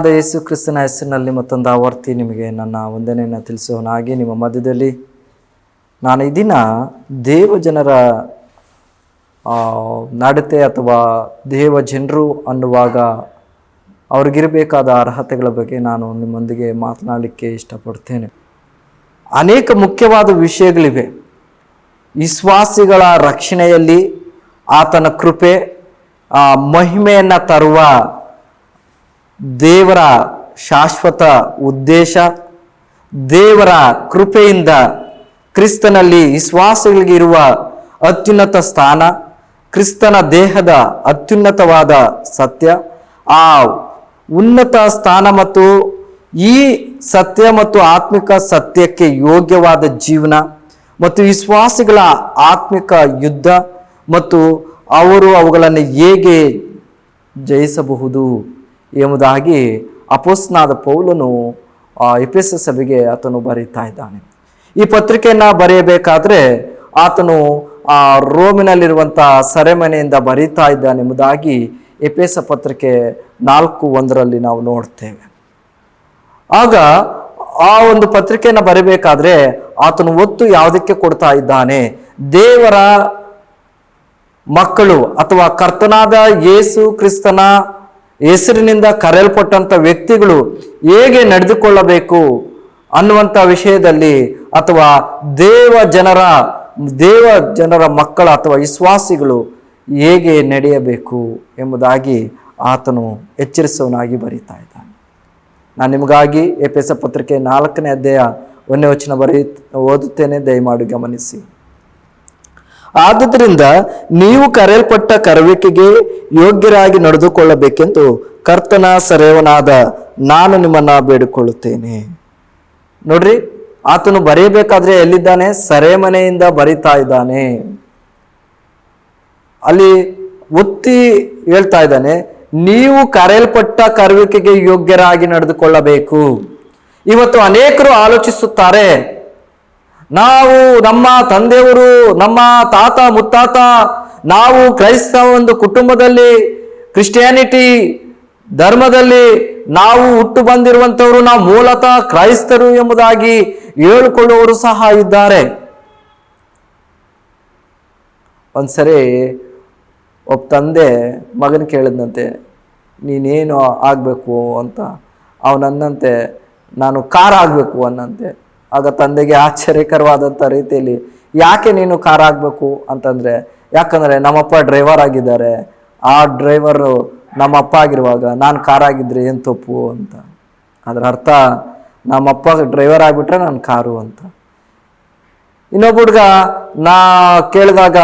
ಆದ ಯೇಸು ಕ್ರಿಸ್ತನ ಹೆಸರಿನಲ್ಲಿ ಮತ್ತೊಂದು ಆವರ್ತಿ ನಿಮಗೆ ನನ್ನ ವಂದನೆಯನ್ನು ತಿಳಿಸೋನಾಗಿ ನಿಮ್ಮ ಮಧ್ಯದಲ್ಲಿ ನಾನು ಈ ದಿನ ದೇವ ಜನರ ನಡತೆ ಅಥವಾ ದೇವ ಜನರು ಅನ್ನುವಾಗ ಅವ್ರಿಗಿರಬೇಕಾದ ಅರ್ಹತೆಗಳ ಬಗ್ಗೆ ನಾನು ನಿಮ್ಮೊಂದಿಗೆ ಮಾತನಾಡಲಿಕ್ಕೆ ಇಷ್ಟಪಡ್ತೇನೆ. ಅನೇಕ ಮುಖ್ಯವಾದ ವಿಷಯಗಳಿವೆ. ವಿಶ್ವಾಸಿಗಳ ರಕ್ಷಣೆಯಲ್ಲಿ ಆತನ ಕೃಪೆ ಮಹಿಮೆಯನ್ನು ತರುವ ದೇವರ ಶಾಶ್ವತ ಉದ್ದೇಶ, ದೇವರ ಕೃಪೆಯಿಂದ ಕ್ರಿಸ್ತನಲ್ಲಿ ವಿಶ್ವಾಸಗಳಿಗೆ ಇರುವ ಅತ್ಯುನ್ನತ ಸ್ಥಾನ, ಕ್ರಿಸ್ತನ ದೇಹದ ಅತ್ಯುನ್ನತವಾದ ಸತ್ಯ. ಆ ಉನ್ನತ ಸ್ಥಾನ ಮತ್ತು ಈ ಸತ್ಯ ಮತ್ತು ಆತ್ಮಿಕ ಸತ್ಯಕ್ಕೆ ಯೋಗ್ಯವಾದ ಜೀವನ ಮತ್ತು ವಿಶ್ವಾಸಿಗಳ ಆತ್ಮಿಕ ಯುದ್ಧ ಮತ್ತು ಅವರು ಅವುಗಳನ್ನು ಹೇಗೆ ಜಯಿಸಬಹುದು? ಎಂಬುದಾಗಿ ಅಪೋಸ್ನಾದ ಪೌಲನು, ಆ ಎಸ್ ಸಭೆಗೆ ಆತನು ಬರೀತಾ ಇದ್ದಾನೆ. ಈ ಪತ್ರಿಕೆಯನ್ನು ಬರೆಯಬೇಕಾದ್ರೆ ಆತನು, ಆ ರೋಮಿನಲ್ಲಿರುವಂಥ ಸೆರೆಮನೆಯಿಂದ ಬರೀತಾ ಇದ್ದಾನೆಂಬುದಾಗಿ ಎಸ್ ಪತ್ರಿಕೆ ನಾಲ್ಕು ಒಂದರಲ್ಲಿ ನಾವು ನೋಡ್ತೇವೆ. ಆಗ ಆ ಒಂದು ಪತ್ರಿಕೆಯನ್ನು ಬರೀಬೇಕಾದ್ರೆ ಆತನು ಒತ್ತು ಯಾವುದಕ್ಕೆ ಕೊಡ್ತಾ ಇದ್ದಾನೆ? ದೇವರ ಮಕ್ಕಳು ಅಥವಾ ಕರ್ತನಾದ ಯೇಸು ಕ್ರಿಸ್ತನ ಹೆಸರಿನಿಂದ ಕರೆಯಲ್ಪಟ್ಟಂಥ ವ್ಯಕ್ತಿಗಳು ಹೇಗೆ ನಡೆದುಕೊಳ್ಳಬೇಕು ಅನ್ನುವಂಥ ವಿಷಯದಲ್ಲಿ ಅಥವಾ ದೇವ ಜನರ ದೇವ ಜನರ ಮಕ್ಕಳ ಅಥವಾ ವಿಶ್ವಾಸಿಗಳು ಹೇಗೆ ನಡೆಯಬೇಕು ಎಂಬುದಾಗಿ ಆತನು ಎಚ್ಚರಿಸುವನಾಗಿ ಬರೀತಾ ಇದ್ದಾನೆ. ನಾನು ನಿಮಗಾಗಿ ಎ ಪಿ ಎಸ್ ಪತ್ರಿಕೆ ನಾಲ್ಕನೇ ಅಧ್ಯಾಯ ಒಂದನೇ ವಚನ ಬರೀ ಓದುತ್ತೇನೆ. ದಯಮಾಡಿ ಗಮನಿಸಿ. ಆದುದರಿಂದ ನೀವು ಕರೆಯಲ್ಪಟ್ಟ ಕರವಿಕೆಗೆ ಯೋಗ್ಯರಾಗಿ ನಡೆದುಕೊಳ್ಳಬೇಕೆಂದು ಕರ್ತನ ಸರೇವನಾದ ನಾನು ನಿಮ್ಮನ್ನ ಬೇಡಿಕೊಳ್ಳುತ್ತೇನೆ. ನೋಡ್ರಿ, ಆತನು ಬರೆಯಬೇಕಾದ್ರೆ ಎಲ್ಲಿದ್ದಾನೆ? ಸರೇಮನೆಯಿಂದ ಬರಿತಾ ಇದ್ದಾನೆ. ಅಲ್ಲಿ ಒತ್ತಿ ಹೇಳ್ತಾ ಇದ್ದಾನೆ, ನೀವು ಕರೆಯಲ್ಪಟ್ಟ ಕರುವಿಕೆಗೆ ಯೋಗ್ಯರಾಗಿ ನಡೆದುಕೊಳ್ಳಬೇಕು. ಇವತ್ತು ಅನೇಕರು ಆಲೋಚಿಸುತ್ತಾರೆ ನಾವು ನಮ್ಮ ತಂದೆಯವರು, ನಮ್ಮ ತಾತ ಮುತ್ತಾತ, ನಾವು ಕ್ರೈಸ್ತ ಒಂದು ಕುಟುಂಬದಲ್ಲಿ ಕ್ರಿಶ್ಚಿಯಾನಿಟಿ ಧರ್ಮದಲ್ಲಿ ನಾವು ಹುಟ್ಟು ಬಂದಿರುವಂಥವರು, ನಾವು ಮೂಲತಃ ಕ್ರೈಸ್ತರು ಎಂಬುದಾಗಿ ಹೇಳಿಕೊಳ್ಳುವವರು ಸಹ ಇದ್ದಾರೆ. ಒಂದ್ಸರಿ ಒಬ್ಬ ತಂದೆ ಮಗನ ಕೇಳಿದಂತೆ ನೀನೇನು ಆಗಬೇಕು? ಅಂತ. ಅವನನ್ನಂತೆ ನಾನು ಕಾರ್ ಆಗಬೇಕು ಅನ್ನಂತೆ. ಆಗ ತಂದೆಗೆ ಆಶ್ಚರ್ಯಕರವಾದಂಥ ರೀತಿಯಲ್ಲಿ, ಯಾಕೆ ನೀನು ಕಾರ್ ಆಗಬೇಕು ಅಂತಂದರೆ, ಯಾಕಂದರೆ ನಮ್ಮಪ್ಪ ಡ್ರೈವರ್ ಆಗಿದ್ದಾರೆ. ಆ ಡ್ರೈವರು ನಮ್ಮಪ್ಪ ಆಗಿರುವಾಗ, ನಾನು ಕಾರ್ ಆಗಿದ್ರೆ ಏನು ತಪ್ಪು? ಅಂತ. ಅದರ ಅರ್ಥ, ನಮ್ಮಪ್ಪ ಡ್ರೈವರ್ ಆಗಿಬಿಟ್ರೆ ನಾನು ಕಾರು ಅಂತ. ಇನ್ನೊಬ್ಬ ಹುಡುಗ, ನಾ ಕೇಳಿದಾಗ,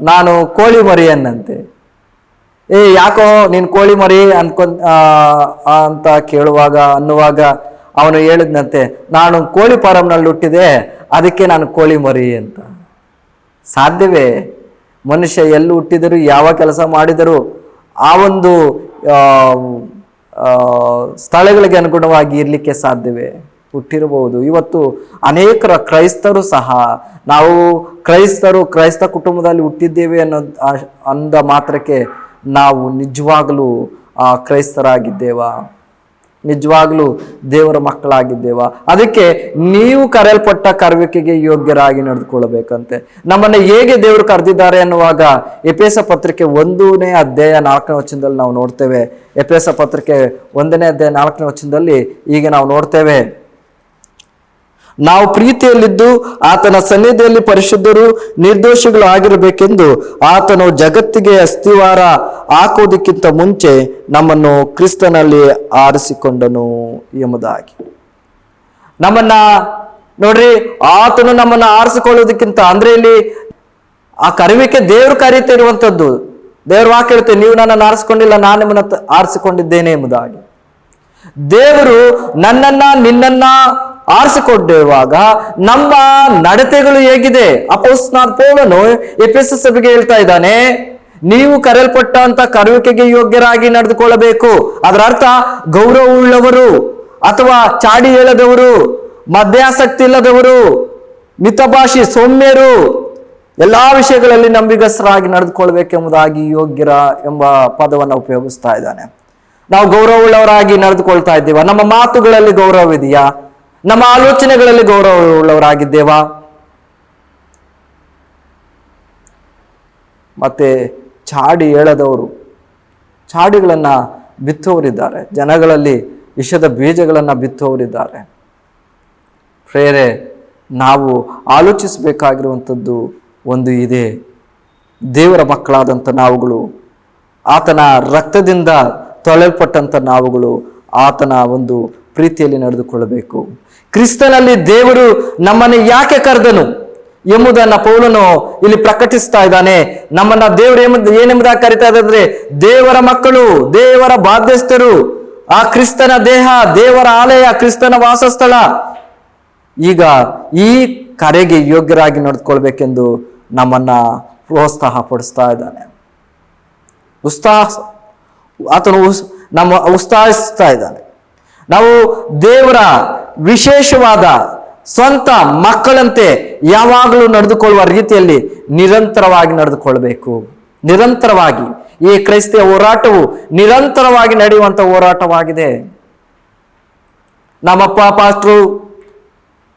ನಾನು ಕೋಳಿ ಮರಿ ಅನ್ನಂತೆ ಏ, ಯಾಕೋ ನೀನು ಕೋಳಿ ಮರಿ ಅಂತ ಕೇಳುವಾಗ, ಅನ್ನುವಾಗ ಅವನು ಹೇಳಿದ್ನಂತೆ, ನಾನು ಕೋಳಿ ಫಾರಂನಲ್ಲಿ ಹುಟ್ಟಿದೆ, ಅದಕ್ಕೆ ನಾನು ಕೋಳಿ ಮರಿ ಅಂತ. ಸಾಧ್ಯವೇ? ಮನುಷ್ಯ ಎಲ್ಲಿ ಹುಟ್ಟಿದರೂ, ಯಾವ ಕೆಲಸ ಮಾಡಿದರೂ, ಆ ಒಂದು ಸ್ಥಳಗಳಿಗೆ ಅನುಗುಣವಾಗಿ ಇರಲಿಕ್ಕೆ ಸಾಧ್ಯವೇ? ಹುಟ್ಟಿರಬಹುದು. ಇವತ್ತು ಅನೇಕರ ಕ್ರೈಸ್ತರು ಸಹ, ನಾವು ಕ್ರೈಸ್ತರು, ಕ್ರೈಸ್ತ ಕುಟುಂಬದಲ್ಲಿ ಹುಟ್ಟಿದ್ದೇವೆ ಅನ್ನೋ, ಅಂದ ಮಾತ್ರಕ್ಕೆ ನಾವು ನಿಜವಾಗಲೂ ಕ್ರೈಸ್ತರಾಗಿದ್ದೇವಾ? ನಿಜವಾಗ್ಲೂ ದೇವರ ಮಕ್ಕಳಾಗಿದ್ದೇವ? ಅದಕ್ಕೆ ನೀವು ಕರೆಯಲ್ಪಟ್ಟ ಕರ್ವಿಕೆಗೆ ಯೋಗ್ಯರಾಗಿ ನಡೆದುಕೊಳ್ಳಬೇಕಂತೆ. ನಮ್ಮನ್ನು ಹೇಗೆ ದೇವರು ಕರೆದಿದ್ದಾರೆ ಅನ್ನುವಾಗ ಎಪೇಸ ಪತ್ರಿಕೆ ಒಂದನೇ ಅಧ್ಯಾಯ ನಾಲ್ಕನೇ ವಚನದಲ್ಲಿ ನಾವು ನೋಡ್ತೇವೆ. ಎಪೇಸ ಪತ್ರಿಕೆ ಒಂದನೇ ಅಧ್ಯಾಯ ನಾಲ್ಕನೇ ವಚನದಲ್ಲಿ ಈಗ ನಾವು ನೋಡ್ತೇವೆ. ನಾವು ಪ್ರೀತಿಯಲ್ಲಿದ್ದು ಆತನ ಸನ್ನಿಧಿಯಲ್ಲಿ ಪರಿಶುದ್ಧರು ನಿರ್ದೋಷಿಗಳು ಆಗಿರಬೇಕೆಂದು ಆತನು ಜಗತ್ತಿಗೆ ಅಸ್ಥಿವಾರ ಹಾಕೋದಕ್ಕಿಂತ ಮುಂಚೆ ನಮ್ಮನ್ನು ಕ್ರಿಸ್ತನಲ್ಲಿ ಆರಿಸಿಕೊಂಡನು ಎಂಬುದಾಗಿ. ನಮ್ಮನ್ನ ನೋಡ್ರಿ, ಆತನು ನಮ್ಮನ್ನ ಆರಿಸಿಕೊಳ್ಳೋದಕ್ಕಿಂತ ಅಂದ್ರೆ ಇಲ್ಲಿ ಆ ಕರಿವಿಕೆ ದೇವರು ಕರೀತಿರುವಂಥದ್ದು ದೇವ್ರ ವಾಕ್ಯ ಹೇಳುತ್ತೆ, ನೀವು ನನ್ನನ್ನು ಆರಿಸಿಕೊಂಡಿಲ್ಲ, ನಾನು ನಿಮ್ಮನ್ನ ಆರಿಸಿಕೊಂಡಿದ್ದೇನೆ ಎಂಬುದಾಗಿ. ದೇವರು ನನ್ನನ್ನ, ನಿನ್ನನ್ನ ಆರಿಸಿಕೊಂಡಿರುವಾಗ ನಮ್ಮ ನಡತೆಗಳು ಹೇಗಿದೆ? ಅಪೋಸ್ನಾಥ್ ಪೋಲನು ಎಪಿಎಸ್ ಸಭೆಗೆ ಹೇಳ್ತಾ ಇದ್ದಾನೆ, ನೀವು ಕರೆಯಲ್ಪಟ್ಟಂತ ಕರುವಿಕೆಗೆ ಯೋಗ್ಯರಾಗಿ ನಡೆದುಕೊಳ್ಳಬೇಕು. ಅದರ ಅರ್ಥ, ಗೌರವವುಳ್ಳವರು ಅಥವಾ ಚಾಡಿ ಹೇಳದವರು, ಮಧ್ಯಾಸಕ್ತಿ ಇಲ್ಲದವರು, ಮಿತಭಾಷಿ ಸೌಮ್ಯರು, ಎಲ್ಲಾ ವಿಷಯಗಳಲ್ಲಿ ನಂಬಿಗಸ್ತರಾಗಿ ನಡೆದುಕೊಳ್ಬೇಕೆಂಬುದಾಗಿ ಯೋಗ್ಯರ ಎಂಬ ಪದವನ್ನು ಉಪಯೋಗಿಸ್ತಾ ಇದ್ದಾನೆ. ನಾವು ಗೌರವವುಳ್ಳವರಾಗಿ ನಡೆದುಕೊಳ್ತಾ ಇದ್ದೀವ. ನಮ್ಮ ಮಾತುಗಳಲ್ಲಿ ಗೌರವ ಇದೆಯಾ ನಮ್ಮ ಆಲೋಚನೆಗಳಲ್ಲಿ ಗೌರವವುಳ್ಳವರಾಗಿದ್ದೇವಾ. ಮತ್ತೆ ಚಾಡಿ ಹೇಳದವರು, ಚಾಡಿಗಳನ್ನು ಬಿತ್ತುವರಿದ್ದಾರೆ ಜನಗಳಲ್ಲಿ ವಿಷದ ಬೀಜಗಳನ್ನು ಬಿತ್ತುವರಿದ್ದಾರೆ ಪ್ರೇರೆ, ನಾವು ಆಲೋಚಿಸಬೇಕಾಗಿರುವಂಥದ್ದು ಒಂದು ಇದೆ. ದೇವರ ಮಕ್ಕಳಾದಂಥ ನಾವುಗಳು, ಆತನ ರಕ್ತದಿಂದ ತೊಳೆಯಲ್ಪಟ್ಟಂಥ ನಾವುಗಳು, ಆತನ ಒಂದು ಪ್ರೀತಿಯಲ್ಲಿ ನಡೆದುಕೊಳ್ಳಬೇಕು. ಕ್ರಿಸ್ತನಲ್ಲಿ ದೇವರು ನಮ್ಮನ್ನು ಯಾಕೆ ಕರೆದನು ಎಂಬುದನ್ನ ಪೌಲನು ಇಲ್ಲಿ ಪ್ರಕಟಿಸ್ತಾ ಇದ್ದಾನೆ. ನಮ್ಮನ್ನ ದೇವರು ಏನೆಂಬುದಾಗಿ ಕರಿತಾ ಇದ್ದಾರೆ ದೇವರ ಮಕ್ಕಳು, ದೇವರ ಬಾಧ್ಯಸ್ಥರು, ಆ ಕ್ರಿಸ್ತನ ದೇಹ, ದೇವರ ಆಲಯ, ಕ್ರಿಸ್ತನ ವಾಸಸ್ಥಳ. ಈಗ ಈ ಕರೆಗೆ ಯೋಗ್ಯರಾಗಿ ನಡೆದುಕೊಳ್ಬೇಕೆಂದು ನಮ್ಮನ್ನ ಪ್ರೋತ್ಸಾಹ ಪಡಿಸ್ತಾ ಇದ್ದಾನೆ. ಉತ್ಸಾಹ ಆತನು ನಮ್ಮ ಉತ್ಸಾಹಿಸ್ತಾ ಇದ್ದಾನೆ. ನಾವು ದೇವರ ವಿಶೇಷವಾದ ಸ್ವಂತ ಮಕ್ಕಳಂತೆ ಯಾವಾಗಲೂ ನಡೆದುಕೊಳ್ಳುವ ರೀತಿಯಲ್ಲಿ ನಿರಂತರವಾಗಿ ನಡೆದುಕೊಳ್ಬೇಕು ನಿರಂತರವಾಗಿ. ಈ ಕ್ರೈಸ್ತಿಯ ಹೋರಾಟವು ನಿರಂತರವಾಗಿ ನಡೆಯುವಂಥ ಹೋರಾಟವಾಗಿದೆ. ನಮ್ಮಪ್ಪ ಪಾಸ್ಟ್ರು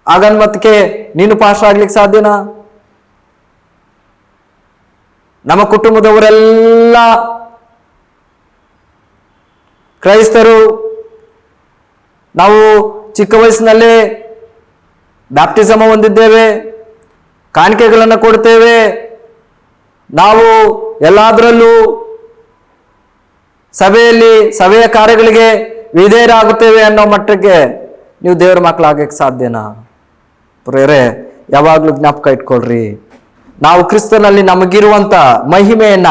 ಆಗನ್ಮತ್ಗೆ ನೀನು ಪಾಸ್ಟರ್ ಆಗ್ಲಿಕ್ಕೆ ಸಾಧ್ಯನಾ? ನಮ್ಮ ಕುಟುಂಬದವರೆಲ್ಲ ಕ್ರೈಸ್ತರು, ನಾವು ಚಿಕ್ಕ ವಯಸ್ಸಿನಲ್ಲಿ ಬ್ಯಾಪ್ಟಿಸಮ ಹೊಂದಿದ್ದೇವೆ, ಕಾಣಿಕೆಗಳನ್ನು ಕೊಡ್ತೇವೆ ನಾವು ಎಲ್ಲದರಲ್ಲೂ ಸಭೆಯಲ್ಲಿ ಸಭೆಯ ಕಾರ್ಯಗಳಿಗೆ ವಿಧೇಯರಾಗುತ್ತೇವೆ ಅನ್ನೋ ಮಟ್ಟಕ್ಕೆ ನೀವು ದೇವರ ಮಕ್ಕಳಾಗಕ್ಕೆ ಸಾಧ್ಯನಾ? ಪ್ರೇರೆ, ಯಾವಾಗಲೂ ಜ್ಞಾಪಕ ಇಟ್ಕೊಳ್ರಿ. ನಾವು ಕ್ರಿಸ್ತನಲ್ಲಿ ನಮಗಿರುವಂತ ಮಹಿಮೆಯನ್ನ,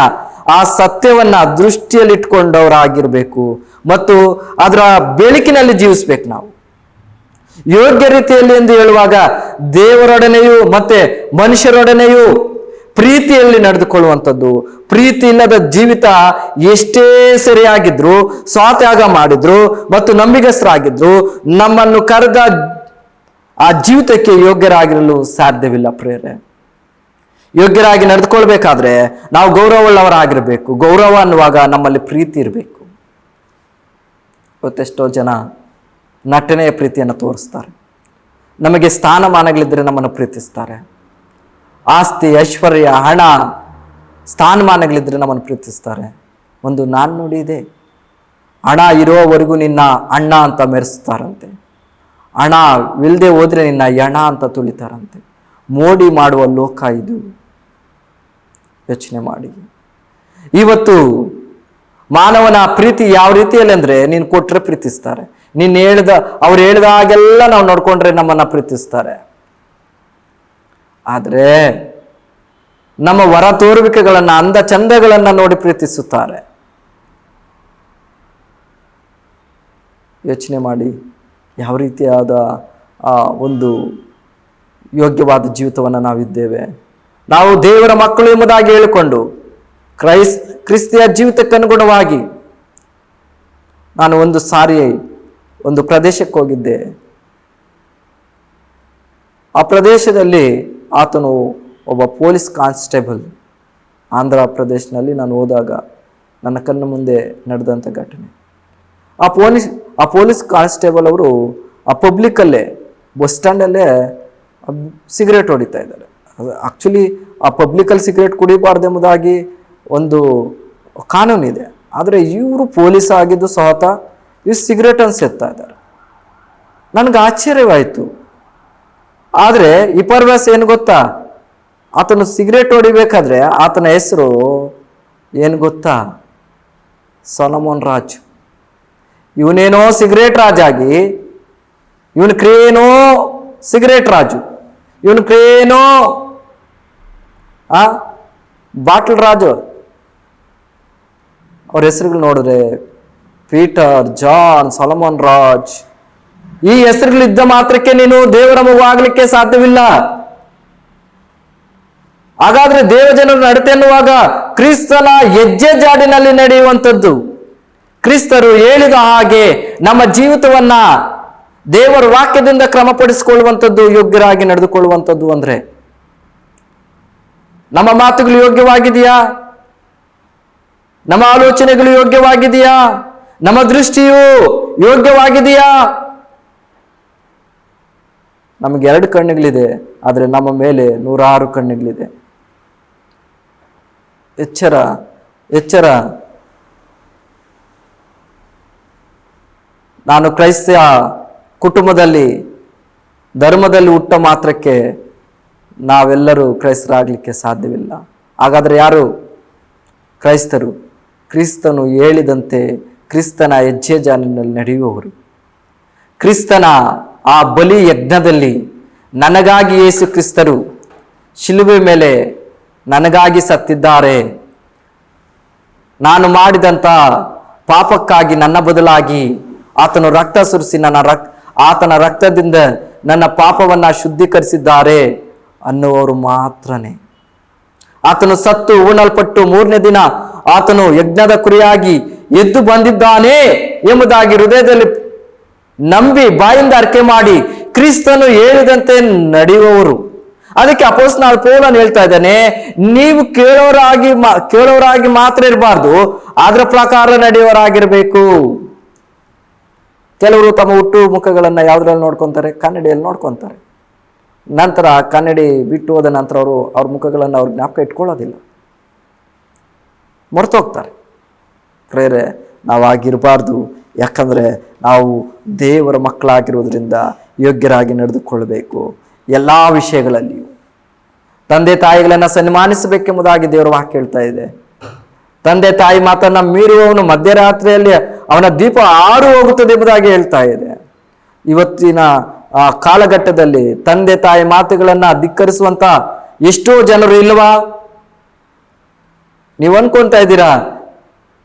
ಆ ಸತ್ಯವನ್ನ ದೃಷ್ಟಿಯಲ್ಲಿ ಇಟ್ಕೊಂಡವರಾಗಿರ್ಬೇಕು ಮತ್ತು ಅದರ ಬೆಳಕಿನಲ್ಲಿ ಜೀವಿಸ್ಬೇಕು ನಾವು. ಯೋಗ್ಯ ರೀತಿಯಲ್ಲಿ ಎಂದು ಹೇಳುವಾಗ ದೇವರೊಡನೆಯೂ ಮತ್ತೆ ಮನುಷ್ಯರೊಡನೆಯೂ ಪ್ರೀತಿಯಲ್ಲಿ ನಡೆದುಕೊಳ್ಳುವಂಥದ್ದು. ಪ್ರೀತಿ ಇಲ್ಲದ ಜೀವಿತ ಎಷ್ಟೇ ಸರಿಯಾಗಿದ್ರು, ಸ್ವಾತ್ಯಾಗ ಮಾಡಿದ್ರು ಮತ್ತು ನಂಬಿಗಸ್ತರಾಗಿದ್ರು, ನಮ್ಮನ್ನು ಕರೆದ ಆ ಜೀವಿತಕ್ಕೆ ಯೋಗ್ಯರಾಗಿರಲು ಸಾಧ್ಯವಿಲ್ಲ ಪ್ರೇರೆ ಯೋಗ್ಯರಾಗಿ ನಡೆದುಕೊಳ್ಬೇಕಾದ್ರೆ ನಾವು ಗೌರವವುಳ್ಳವರಾಗಿರಬೇಕು. ಗೌರವ ಅನ್ನುವಾಗ ನಮ್ಮಲ್ಲಿ ಪ್ರೀತಿ ಇರಬೇಕು. ಇವತ್ತೆಷ್ಟೋ ಜನ ನಟನೆಯ ಪ್ರೀತಿಯನ್ನು ತೋರಿಸ್ತಾರೆ. ನಮಗೆ ಸ್ಥಾನಮಾನಗಳಿದ್ದರೆ ನಮ್ಮನ್ನು ಪ್ರೀತಿಸ್ತಾರೆ. ಆಸ್ತಿ, ಐಶ್ವರ್ಯ, ಹಣ ಸ್ಥಾನಮಾನಗಳಿದ್ದರೆ ನಮ್ಮನ್ನು ಪ್ರೀತಿಸ್ತಾರೆ. ಒಂದು ನಾನು ನೋಡಿದೆ. ಹಣ ಇರೋವರೆಗೂ ನಿನ್ನ ಅಣ್ಣ ಅಂತ ಮೆರೆಸ್ತಾರಂತೆ. ಹಣ ಇಲ್ಲದೆ ಹೋದರೆ ನಿನ್ನ ಯಣ ಅಂತ ತುಳಿತಾರಂತೆ. ಮೋಡಿ ಮಾಡುವ ಲೋಕ ಇದು. ಯೋಚನೆ ಮಾಡಿ. ಇವತ್ತು ಮಾನವನ ಪ್ರೀತಿ ಯಾವ ರೀತಿಯಲ್ಲಿ ಅಂದರೆ ನೀನು ಕೊಟ್ಟರೆ ಪ್ರೀತಿಸ್ತಾರೆ. ನೀನು ಹೇಳ್ದ, ಅವ್ರು ಹೇಳ್ದ ಹಾಗೆಲ್ಲ ನಾವು ನೋಡ್ಕೊಂಡ್ರೆ ನಮ್ಮನ್ನ ಪ್ರೀತಿಸ್ತಾರೆ. ಆದರೆ ನಮ್ಮ ವರ ತೋರುವಿಕೆಗಳನ್ನ, ಅಂದ ಚಂದಗಳನ್ನ ನೋಡಿ ಪ್ರೀತಿಸುತ್ತಾರೆ. ಯೋಚನೆ ಮಾಡಿ, ಯಾವ ರೀತಿಯಾದ, ಆ, ಒಂದು ಯೋಗ್ಯವಾದ ಜೀವಿತವನ್ನು ನಾವಿದ್ದೇವೆ. ನಾವು ದೇವರ ಮಕ್ಕಳು ಎಂಬುದಾಗಿ ಹೇಳಿಕೊಂಡು, ಕ್ರೈಸ್, ಕ್ರಿಸ್ತಿಯ ಜೀವಿತಕ್ಕನುಗುಣವಾಗಿ, ನಾನು ಒಂದು ಸಾರಿ ಒಂದು ಪ್ರದೇಶಕ್ಕೆ ಹೋಗಿದ್ದೆ. ಆ ಪ್ರದೇಶದಲ್ಲಿ ಆತನು ಒಬ್ಬ ಪೊಲೀಸ್ ಕಾನ್ಸ್ಟೇಬಲ್ ಆಂಧ್ರ ಪ್ರದೇಶದಲ್ಲಿ ನಾನು ಹೋದಾಗ ನನ್ನ ಕಣ್ಣ ಮುಂದೆ ನಡೆದಂಥ ಘಟನೆ. ಆ ಪೊಲೀಸ್ ಆ ಪೊಲೀಸ್ ಕಾನ್ಸ್ಟೇಬಲ್ ಅವರು ಆ ಪಬ್ಲಿಕ್ಕಲ್ಲೇ ಬಸ್ ಸ್ಟ್ಯಾಂಡಲ್ಲೇ ಸಿಗರೇಟ್ ಹೊಡಿತಾ ಇದ್ದಾರೆ. ಆ್ಯಕ್ಚುಲಿ ಆ ಪಬ್ಲಿಕಲ್ಲಿ ಸಿಗರೇಟ್ ಕುಡಿಬಾರ್ದೆಂಬುದಾಗಿ ಒಂದು ಕಾನೂನಿದೆ. ಆದರೆ ಇವರು ಪೊಲೀಸ್ ಆಗಿದ್ದು ಸಹತ ಇವ್ರು ಸಿಗರೇಟನ್ನು ಸೇರ್ತಾ ಇದ್ದಾರೆ. ನನಗೆ ಆಶ್ಚರ್ಯವಾಯಿತು. ಆದರೆ ಇಪರ್ವ್ಯಾಸ ಏನು ಗೊತ್ತಾ? ಆತನು ಸಿಗರೇಟ್ ಹೊಡಿಬೇಕಾದ್ರೆ ಆತನ ಹೆಸರು ಏನು ಗೊತ್ತಾ? ಸೊಲಮೋನ್ ರಾಜ್. ಇವನೇನೋ ಸಿಗರೇಟ್ ರಾಜ ಆಗಿ, ಇವನ ಕ್ರಿಯೇನೋ ಸಿಗರೇಟ್ ರಾಜು. ಇವನ ಕ್ರಿಯೇನೋ ಆ, ಬಾಟ್ಲ್ ರಾಜು. ಅವ್ರ ಹೆಸರುಗಳು ನೋಡಿದ್ರೆ ಪೀಟರ್, ಜಾನ್, ಸಲಮಾನ್, ರಾಜ್. ಈ ಹೆಸರುಗಳಿದ್ದ ಮಾತ್ರಕ್ಕೆ ನೀನು ದೇವರ ಮಗು ಆಗ್ಲಿಕ್ಕೆ ಸಾಧ್ಯವಿಲ್ಲ. ಹಾಗಾದ್ರೆ ದೇವಜನರು ನಡತೆ ಎನ್ನುವಾಗ ಕ್ರಿಸ್ತನ ಹೆಜ್ಜೆ ಜಾಡಿನಲ್ಲಿ ನಡೆಯುವಂಥದ್ದು. ಕ್ರಿಸ್ತರು ಹೇಳಿದ ಹಾಗೆ ನಮ್ಮ ಜೀವಿತವನ್ನ ದೇವರ ವಾಕ್ಯದಿಂದ ಕ್ರಮಪಡಿಸಿಕೊಳ್ಳುವಂಥದ್ದು, ಯೋಗ್ಯರಾಗಿ ನಡೆದುಕೊಳ್ಳುವಂಥದ್ದು ಅಂದ್ರೆ. ನಮ್ಮ ಮಾತುಗಳು ಯೋಗ್ಯವಾಗಿದೆಯಾ? ನಮ್ಮ ಆಲೋಚನೆಗಳು ಯೋಗ್ಯವಾಗಿದೆಯಾ? ನಮ್ಮ ದೃಷ್ಟಿಯು ಯೋಗ್ಯವಾಗಿದೆಯಾ? ನಮಗೆ ಎರಡು ಕಣ್ಣುಗಳಿದೆ, ಆದರೆ ನಮ್ಮ ಮೇಲೆ ನೂರಾರು ಕಣ್ಣುಗಳಿದೆ. ಎಚ್ಚರ ಎಚ್ಚರ. ನಾನು ಕ್ರೈಸ್ತ ಕುಟುಂಬದಲ್ಲಿ, ಧರ್ಮದಲ್ಲಿ ಹುಟ್ಟ ಮಾತ್ರಕ್ಕೆ ನಾವೆಲ್ಲರೂ ಕ್ರೈಸ್ತರಾಗಲಿಕ್ಕೆ ಸಾಧ್ಯವಿಲ್ಲ. ಹಾಗಾದರೆ ಯಾರು? ಕ್ರೈಸ್ತರು. ಕ್ರಿಸ್ತನು ಹೇಳಿದಂತೆ ಕ್ರಿಸ್ತನ ಹೆಜ್ಜೆ ಜಾನಿನಲ್ಲಿ ನಡೆಯುವವರು. ಕ್ರಿಸ್ತನ ಆ ಬಲಿ ಯಜ್ಞದಲ್ಲಿ ನನಗಾಗಿ ಯೇಸು ಕ್ರಿಸ್ತರು ಶಿಲುಬೆ ಮೇಲೆ ನನಗಾಗಿ ಸತ್ತಿದ್ದಾರೆ. ನಾನು ಮಾಡಿದಂಥ ಪಾಪಕ್ಕಾಗಿ ನನ್ನ ಬದಲಾಗಿ ಆತನು ರಕ್ತ ಸುರಿಸಿ ನನ್ನ ರಕ್, ಆತನ ರಕ್ತದಿಂದ ನನ್ನ ಪಾಪವನ್ನು ಶುದ್ಧೀಕರಿಸಿದ್ದಾರೆ ಅನ್ನುವರು ಮಾತ್ರನೇ. ಆತನು ಸತ್ತು ಉಣಲ್ಪಟ್ಟು ಮೂರನೇ ದಿನ ಆತನು ಯಜ್ಞದ ಕುರಿಯಾಗಿ ಎದ್ದು ಬಂದಿದ್ದಾನೆ ಎಂಬುದಾಗಿ ಹೃದಯದಲ್ಲಿ ನಂಬಿ ಬಾಯಿಂದ ಅರ್ಕೆ ಮಾಡಿ ಕ್ರಿಸ್ತನು ಹೇಳಿದಂತೆ ನಡೆಯುವವರು. ಅದಕ್ಕೆ ಅಪೋಸ್ನಾಳ್ ಪೋಲನ್ ಹೇಳ್ತಾ ಇದ್ದಾನೆ, ನೀವು ಕೇಳೋರಾಗಿ ಕೇಳೋರಾಗಿ ಮಾತ್ರ ಇರಬಾರ್ದು, ಅದರ ಪ್ರಕಾರ ನಡೆಯುವರಾಗಿರಬೇಕು. ಕೆಲವರು ತಮ್ಮ ಹುಟ್ಟು ಮುಖಗಳನ್ನ ಯಾವ್ದ್ರಲ್ಲಿ ನೋಡ್ಕೊಂತಾರೆ? ಕನ್ನಡಿಯಲ್ಲಿ ನೋಡ್ಕೊಂತಾರೆ. ನಂತರ ಕನ್ನಡಿ ಬಿಟ್ಟು ಹೋದ ನಂತರ ಅವರು ಅವ್ರ ಮುಖಗಳನ್ನು ಅವ್ರ ಜ್ಞಾಪಕ ಇಟ್ಕೊಳ್ಳೋದಿಲ್ಲ. ಮರ್ತೋಗ್ತಾರೆ. ಪ್ರೇರೆ, ನಾವಾಗಿರಬಾರ್ದು. ಯಾಕಂದರೆ ನಾವು ದೇವರ ಮಕ್ಕಳಾಗಿರುವುದರಿಂದ ಯೋಗ್ಯರಾಗಿ ನಡೆದುಕೊಳ್ಳಬೇಕು ಎಲ್ಲ ವಿಷಯಗಳಲ್ಲಿಯೂ. ತಂದೆ ತಾಯಿಗಳನ್ನು ಸನ್ಮಾನಿಸಬೇಕೆಂಬುದಾಗಿ ದೇವರು ವಾಕ್ಯ ಹೇಳ್ತಾ ಇದೆ. ತಂದೆ ತಾಯಿ ಮಾತನ್ನ ಮೀರುವವನು ಮಧ್ಯರಾತ್ರಿಯಲ್ಲಿ ಅವನ ದೀಪ ಆರು ಹೋಗುತ್ತದೆ ಎಂಬುದಾಗಿ ಹೇಳ್ತಾ ಇದೆ. ಇವತ್ತಿನ, ಆ, ಕಾಲಘಟ್ಟದಲ್ಲಿ ತಂದೆ ತಾಯಿ ಮಾತುಗಳನ್ನ ಧಿಕ್ಕರಿಸುವಂತ ಎಷ್ಟೋ ಜನರು ಇಲ್ವಾ ನೀವು ಅನ್ಕೊಂತಾ ಇದ್ದೀರಾ?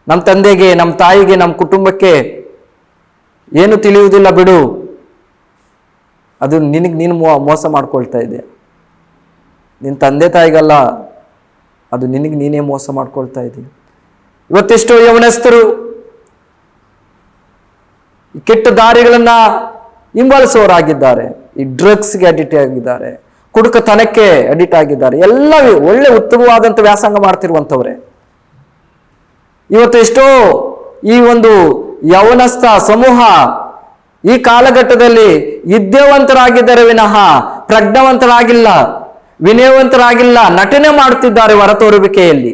ನಮ್ಮ ತಂದೆಗೆ ನಮ್ಮ ತಾಯಿಗೆ ನಮ್ಮ ಕುಟುಂಬಕ್ಕೆ ಏನು ತಿಳಿಯುವುದಿಲ್ಲ ಬಿಡು. ಅದು ನಿನಗೆ ನೀನು ಮೋಸ ಮಾಡ್ಕೊಳ್ತಾ ಇದೆ ನಿನ್ನ ತಂದೆ ತಾಯಿಗಲ್ಲ, ಅದು ನಿನಗೆ ನೀನೇ ಮೋಸ ಮಾಡ್ಕೊಳ್ತಾ ಇದ್ದೀನಿ ಇವತ್ತೆಷ್ಟೋ ಯವನಸ್ಥರು ಕೆಟ್ಟ ದಾರಿಗಳನ್ನು ಹಿಂಬಾಲಿಸುವವರಾಗಿದ್ದಾರೆ ಈ ಡ್ರಗ್ಸ್ಗೆ ಅಡಿಕ್ಟ್ ಆಗಿದ್ದಾರೆ. ಕುಡುಕತನಕ್ಕೆ ಅಡಿಕ್ಟ್ ಆಗಿದ್ದಾರೆ. ಎಲ್ಲ ಒಳ್ಳೆ ಉತ್ತಮವಾದಂಥ ವ್ಯಾಸಂಗ ಮಾಡ್ತಿರುವಂಥವ್ರೆ. ಇವತ್ತು ಎಷ್ಟೋ ಈ ಒಂದು ಯವನಸ್ಥ ಸಮೂಹ ಈ ಕಾಲಘಟ್ಟದಲ್ಲಿ ವಿದ್ಯಾವಂತರಾಗಿದ್ದರೆ ವಿನಃ ಪ್ರಜ್ಞಾವಂತರಾಗಿಲ್ಲ, ವಿನಯವಂತರಾಗಿಲ್ಲ, ನಟನೆ ಮಾಡುತ್ತಿದ್ದಾರೆ ಹೊರತೋರುವಿಕೆಯಲ್ಲಿ.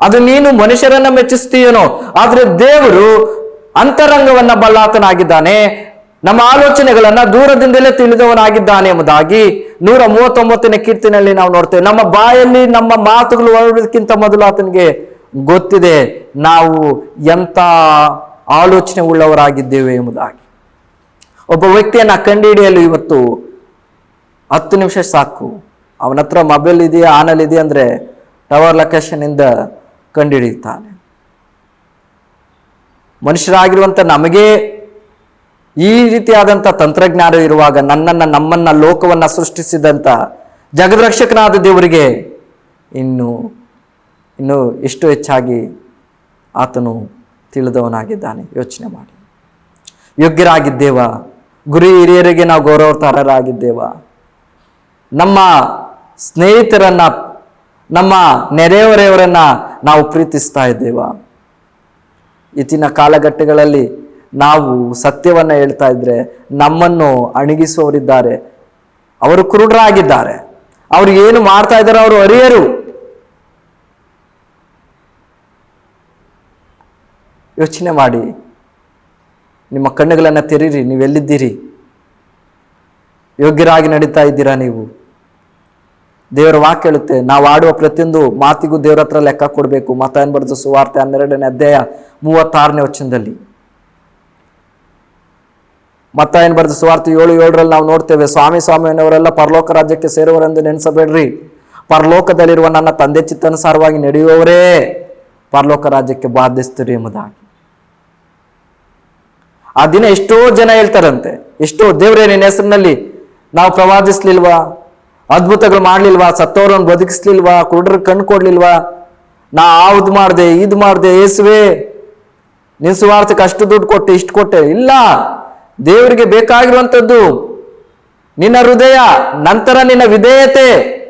ಅದು ನೀನು ಮನುಷ್ಯರನ್ನ ಮೆಚ್ಚಿಸ್ತೀಯನೋ, ಆದರೆ ದೇವರು ಅಂತರಂಗವನ್ನ ಬಲ್ಲಾತನಾಗಿದ್ದಾನೆ ನಮ್ಮ ಆಲೋಚನೆಗಳನ್ನ ದೂರದಿಂದಲೇ ತಿಳಿದವನಾಗಿದ್ದಾನೆ ಎಂಬುದಾಗಿ ನೂರ ಮೂವತ್ತೊಂಬತ್ತನೇ ಕೀರ್ತಿನಲ್ಲಿ ನಾವು ನೋಡ್ತೇವೆ. ನಮ್ಮ ಬಾಯಲ್ಲಿ ನಮ್ಮ ಮಾತುಗಳು ಹೊರಡೋದಕ್ಕಿಂತ ಮೊದಲು ಆತನಿಗೆ ಗೊತ್ತಿದೆ ನಾವು ಎಂಥ ಆಲೋಚನೆ ಉಳ್ಳವರಾಗಿದ್ದೇವೆ ಎಂಬುದಾಗಿ. ಒಬ್ಬ ವ್ಯಕ್ತಿಯನ್ನು ಕಂಡುಹಿಡಿಯಲು ಇವತ್ತು ಹತ್ತು ನಿಮಿಷ ಸಾಕು. ಅವನ ಹತ್ರ ಮೊಬೈಲ್ ಇದೆಯಾ ಆನಲ್ ಇದೆಯಾ ಅಂದರೆ ಟವರ್ ಲೊಕೇಶನಿಂದ ಕಂಡುಹಿಡಿಯುತ್ತಾನೆ. ಮನುಷ್ಯರಾಗಿರುವಂಥ ನಮಗೆ ಈ ರೀತಿಯಾದಂಥ ತಂತ್ರಜ್ಞಾನ ಇರುವಾಗ ನನ್ನನ್ನು, ನಮ್ಮನ್ನ, ಲೋಕವನ್ನು ಸೃಷ್ಟಿಸಿದಂಥ ಜಗದ್ರಕ್ಷಕನಾದ ದೇವರಿಗೆ ಇನ್ನು ಇನ್ನು ಎಷ್ಟು ಹೆಚ್ಚಾಗಿ ಆತನು ತಿಳಿದವನಾಗಿದ್ದಾನೆ? ಯೋಚನೆ ಮಾಡಿ. ಯೋಗ್ಯರಾಗಿದ್ದೇವ. ಗುರಿ ಹಿರಿಯರಿಗೆ ನಾವು ಗೌರವತಾರರಾಗಿದ್ದೇವ. ನಮ್ಮ ಸ್ನೇಹಿತರನ್ನ, ನಮ್ಮ ನೆರೆಹೊರೆಯವರನ್ನ ನಾವು ಪ್ರೀತಿಸ್ತಾ ಇದ್ದೇವ. ಇತ್ತಿನ ಕಾಲಘಟ್ಟಗಳಲ್ಲಿ ನಾವು ಸತ್ಯವನ್ನ ಹೇಳ್ತಾ ಇದ್ರೆ ನಮ್ಮನ್ನು ಅಣಗಿಸುವವರಿದ್ದಾರೆ. ಅವರು ಕುರುಡರಾಗಿದ್ದಾರೆ. ಅವರು ಏನು ಮಾಡ್ತಾ ಇದ್ದಾರೆ ಅವರು ಅರಿಯರು. ಯೋಚನೆ ಮಾಡಿ, ನಿಮ್ಮ ಕಣ್ಣುಗಳನ್ನು ತೆರೀರಿ ನೀವೆಲ್ಲಿದ್ದೀರಿ ಯೋಗ್ಯರಾಗಿ ನಡೀತಾ ಇದ್ದೀರಾ ನೀವು? ದೇವರ ವಾಕ್ ಹೇಳುತ್ತೆ, ನಾವು ಆಡುವ ಪ್ರತಿಯೊಂದು ಮಾತಿಗೂ ದೇವರ ಹತ್ರ ಲೆಕ್ಕ ಕೊಡಬೇಕು. ಮತ ಬರೆದ ಸುವಾರ್ತೆ ಹನ್ನೆರಡನೇ ಅಧ್ಯಾಯ ಮೂವತ್ತಾರನೇ ವಚನದಲ್ಲಿ. ಏನ್ ಬರೆದ ಸುವಾರ್ತೆ ಏಳು, ಏಳರಲ್ಲಿ ನಾವು ನೋಡ್ತೇವೆ, ಸ್ವಾಮಿ ಸ್ವಾಮಿಯವರೆಲ್ಲ ಪರಲೋಕ ರಾಜ್ಯಕ್ಕೆ ಸೇರುವರೆಂದು ನೆನೆಸಬೇಡ್ರಿ. ಪರಲೋಕದಲ್ಲಿರುವ ನನ್ನ ತಂದೆ ಚಿತ್ತಾನುಸಾರವಾಗಿ ನಡೆಯುವವರೇ, ಪರಲೋಕ ರಾಜ್ಯಕ್ಕೆ ಬಾಧಿಸ್ತೀರಿ ಎಂಬುದಾಗಿ. ಆ ದಿನ ಎಷ್ಟೋ ಜನ ಹೇಳ್ತಾರಂತೆ, ಎಷ್ಟೋ ದೇವರೇ ನಿನ್ನ ಹೆಸರಿನಲ್ಲಿ ನಾವು ಪ್ರವಾದಿಸ್ಲಿಲ್ವಾ? ಅದ್ಭುತಗಳು ಮಾಡ್ಲಿಲ್ವಾ? ಸತ್ತವರನ್ನು ಬದುಕಿಸ್ಲಿಲ್ವಾ? ಕುರುಡ್ರ ಕಣ್ಣು ಕೊಡ್ಲಿಲ್ವಾ? ನಾ ಆವ್ದು ಮಾಡ್ದೆ, ಇದು ಮಾಡ್ದೆ, ಏಸುವೆ, ನಿನ್ ಸುವಾರ್ಥಕ್ಕೆ ಅಷ್ಟು ದುಡ್ಡು ಕೊಟ್ಟೆ, ಇಷ್ಟು ಕೊಟ್ಟೆ? ಇಲ್ಲ. ದೇವರಿಗೆ ಬೇಕಾಗಿರುವಂಥದ್ದು ನಿನ್ನ ಹೃದಯ, ನಂತರ ನಿನ್ನ ವಿಧೇಯತೆ.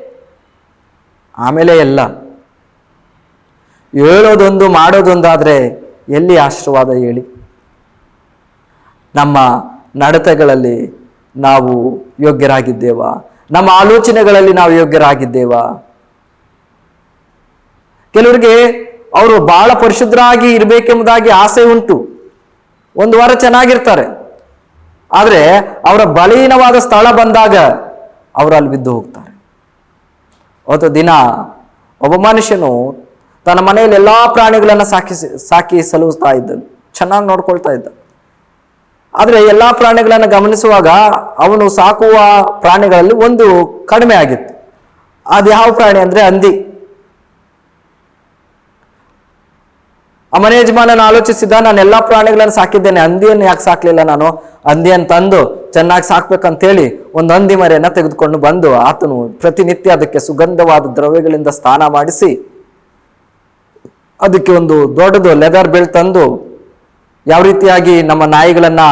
ಆಮೇಲೆ ಎಲ್ಲ. ಹೇಳೋದೊಂದು, ಮಾಡೋದೊಂದಾದ್ರೆ ಎಲ್ಲಿ ಆಶೀರ್ವಾದ ಹೇಳಿ. ನಮ್ಮ ನಡತೆಗಳಲ್ಲಿ ನಾವು ಯೋಗ್ಯರಾಗಿದ್ದೇವಾ? ನಮ್ಮ ಆಲೋಚನೆಗಳಲ್ಲಿ ನಾವು ಯೋಗ್ಯರಾಗಿದ್ದೇವಾ? ಕೆಲವರಿಗೆ ಅವರು ಬಹಳ ಪರಿಶುದ್ಧರಾಗಿ ಇರಬೇಕೆಂಬುದಾಗಿ ಆಸೆ ಉಂಟು. ಒಂದು ವಾರ ಚೆನ್ನಾಗಿರ್ತಾರೆ. ಆದರೆ ಅವರ ಬಲಹೀನವಾದ ಸ್ಥಳ ಬಂದಾಗ ಅವರು ಅಲ್ಲಿ ಬಿದ್ದು ಹೋಗ್ತಾರೆ. ಅವತ್ತು ದಿನ ಒಬ್ಬ ಮನುಷ್ಯನು ತನ್ನ ಮನೆಯಲ್ಲಿ ಎಲ್ಲ ಪ್ರಾಣಿಗಳನ್ನು ಸಾಕಿ ಸಾಕಿ ಸಲುಹಿಸ್ತಾ ಇದ್ದನು. ಚೆನ್ನಾಗಿ ನೋಡ್ಕೊಳ್ತಾ ಇದ್ದ ಆದರೆ ಎಲ್ಲಾ ಪ್ರಾಣಿಗಳನ್ನು ಗಮನಿಸುವಾಗ ಅವನು ಸಾಕುವ ಪ್ರಾಣಿಗಳಲ್ಲಿ ಒಂದು ಕಡಿಮೆ ಆಗಿತ್ತು. ಅದು ಯಾವ ಪ್ರಾಣಿ ಅಂದ್ರೆ ಹಂದಿ. ಆ ಮನೆ ಯಜಮಾನನ ಆಲೋಚಿಸಿದ, ನಾನು ಎಲ್ಲಾ ಪ್ರಾಣಿಗಳನ್ನು ಸಾಕಿದ್ದೇನೆ, ಹಂದಿಯನ್ನು ಯಾಕೆ ಸಾಕಲಿಲ್ಲ ನಾನು? ಹಂದಿಯನ್ನು ತಂದು ಚೆನ್ನಾಗಿ ಸಾಕ್ಬೇಕಂತೇಳಿ ಒಂದು ಹಂದಿ ಮರೆಯನ್ನು ತೆಗೆದುಕೊಂಡು ಬಂದು ಆತನು ಪ್ರತಿನಿತ್ಯ ಅದಕ್ಕೆ ಸುಗಂಧವಾದ ದ್ರವ್ಯಗಳಿಂದ ಸ್ನಾನ ಮಾಡಿಸಿ, ಅದಕ್ಕೆ ಒಂದು ದೊಡ್ಡದು ಲೆದರ್ ಬೆಲ್ಟ್ ತಂದು ಯಾವ ರೀತಿಯಾಗಿ ನಮ್ಮ ನಾಯಿಗಳನ್ನ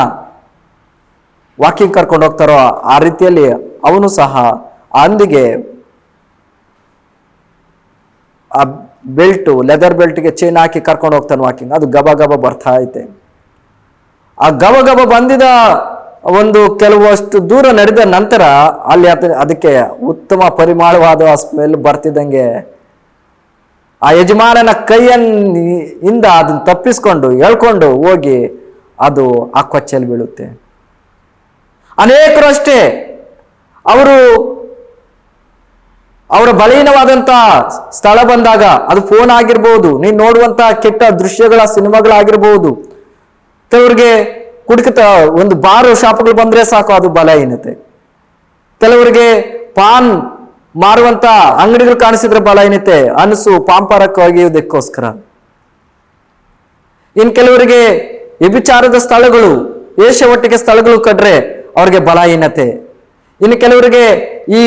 ವಾಕಿಂಗ್ ಕರ್ಕೊಂಡು ಹೋಗ್ತಾರೋ ಆ ರೀತಿಯಲ್ಲಿ ಅವನು ಸಹ ಆ ಹಂದಿಗೆ ಆ ಬೆಲ್ಟು ಲೆದರ್ ಬೆಲ್ಟ್ಗೆ ಚೈನ್ ಹಾಕಿ ಕರ್ಕೊಂಡು ಹೋಗ್ತಾನೆ ವಾಕಿಂಗ್ ಅದು ಗಬ ಗಬ ಬರ್ತಾ ಐತೆ. ಆ ಗಬ ಗಬ ಬಂದಿದ ಒಂದು ಕೆಲವಷ್ಟು ದೂರ ನಡೆದ ನಂತರ ಅಲ್ಲಿ ಅದಕ್ಕೆ ಉತ್ತಮ ಪರಿಮಾಣವಾದ ಸ್ಮೆಲ್ ಬರ್ತಿದ್ದಂಗೆ ಆ ಯಜಮಾನನ ಕೈಯಿಂದ ಇಂದ ಅದನ್ನ ತಪ್ಪಿಸ್ಕೊಂಡು ಹೇಳ್ಕೊಂಡು ಹೋಗಿ ಅದು ಆ ಕೊಚ್ಚಲ್ಲಿ ಬೀಳುತ್ತೆ. ಅನೇಕರು ಅಷ್ಟೇ. ಅವರು ಅವರ ಬಲಹೀನವಾದಂಥ ಸ್ಥಳ ಬಂದಾಗ ಅದು ಫೋನ್ ಆಗಿರ್ಬೋದು, ನೀನು ನೋಡುವಂಥ ಕೆಟ್ಟ ದೃಶ್ಯಗಳ, ಸಿನಿಮಾಗಳಾಗಿರ್ಬೋದು, ಕೆಲವ್ರಿಗೆ ಕುಡಿಕತ ಒಂದು ಬಾರು ಶಾಪ್ಗಳು ಬಂದ್ರೆ ಸಾಕು, ಅದು ಬಲಹೀನತೆ. ಕೆಲವರಿಗೆ ಪಾನ್ ಮಾರುವಂತ ಅಂಗಡಿಗಳು ಕಾಣಿಸಿದ್ರೆ ಬಲಹೀನತೆ ಅನಸು ಪಾಂಪಾರಕ್ಕೆ ಒಗೆಯುವುದಕ್ಕೋಸ್ಕರ ಇನ್ ಕೆಲವರಿಗೆ ವ್ಯಭಿಚಾರದ ಸ್ಥಳಗಳು ಒಟ್ಟಿಗೆ ಸ್ಥಳಗಳು ಕಡ್ರೆ ಅವ್ರಿಗೆ ಬಲಹೀನತೆ ಇನ್ನು ಕೆಲವರಿಗೆ ಈ